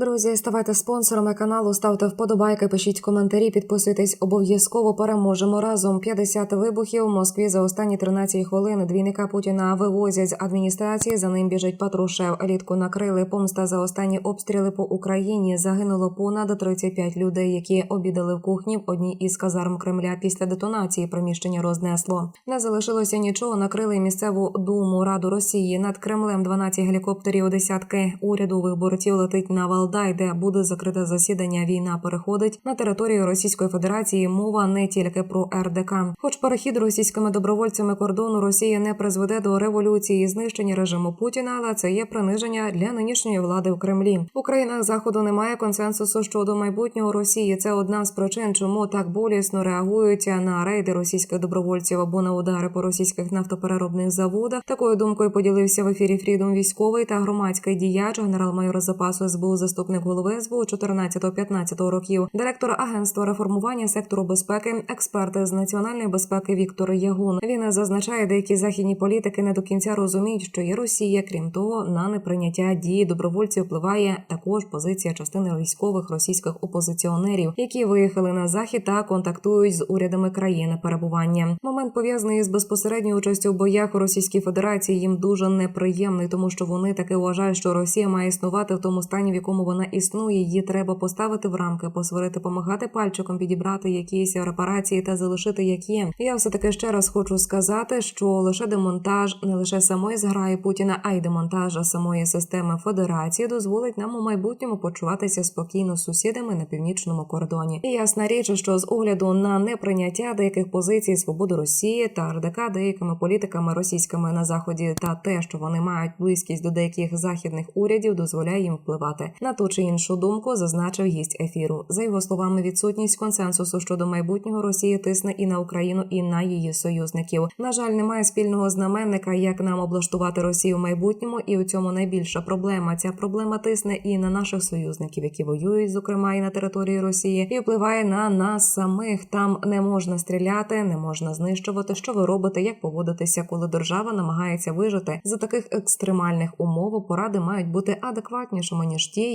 Друзі, ставайте спонсорами каналу, ставте вподобайки, пишіть коментарі, підписуйтесь обов'язково. Переможемо разом. 50 вибухів в Москві за останні 13 хвилин. Двійника Путіна вивозять з адміністрації. За ним біжить Патрушев. Елітку накрили. Помста за останні обстріли по Україні. Загинуло понад 35 людей, які обідали в кухні в одній із казарм Кремля. Після детонації приміщення рознесло. Не залишилося нічого. Накрили місцеву думу Раду Росії над Кремлем. 12 гелікоптерів, десятки урядових бортів летить на Валдай, де буде закрите засідання. Війна переходить на територію Російської Федерації. Мова не тільки про РДК. Хоч перехід російськими добровольцями кордону Росії не призведе до революції і знищення режиму Путіна, але це є приниження для нинішньої влади в Кремлі. В Українах заходу немає консенсусу щодо майбутнього Росії. Це одна з причин, чому так болісно реагують на рейди російських добровольців або на удари по російських нафтопереробних заводах. Такою думкою поділився в ефірі Фрідом військовий та громадський діяч, генерал-майор запасу СБУ, заступник голови СБУ 14-15 років, директор агентства реформування сектору безпеки, експерт з національної безпеки Віктор Ягун. Він зазначає, деякі західні політики не до кінця розуміють, що є Росія. Крім того, на неприйняття дії добровольців впливає також позиція частини військових російських опозиціонерів, які виїхали на захід та контактують з урядами країни перебування. Момент пов'язаний з безпосередньою участю в боях у Російській Федерації їм дуже неприємний, тому що вони таки вважають, що Росія має існувати в тому стані, в якому вона існує. Її треба поставити в рамки, посварити, помагати пальчиком, підібрати якісь репарації та залишити як є. Я все таки ще раз хочу сказати, що лише демонтаж не лише самої зграї Путіна, а й демонтаж самої системи Федерації дозволить нам у майбутньому почуватися спокійно з сусідами на північному кордоні. І ясна річ, що з огляду на неприйняття деяких позицій свободи Росії та РДК деякими політиками російськими на заході та те, що вони мають близькість до деяких західних урядів, дозволяє їм впливати на ту чи іншу думку, зазначив гість ефіру. За його словами, відсутність консенсусу щодо майбутнього Росії тисне і на Україну, і на її союзників. На жаль, немає спільного знаменника, як нам облаштувати Росію в майбутньому, і у цьому найбільша проблема. Ця проблема тисне і на наших союзників, які воюють, зокрема і на території Росії, і впливає на нас самих. Там не можна стріляти, не можна знищувати. Що ви робите, як поводитися, коли держава намагається вижити за таких екстремальних умов. Поради мають бути адекватнішими ніж ті,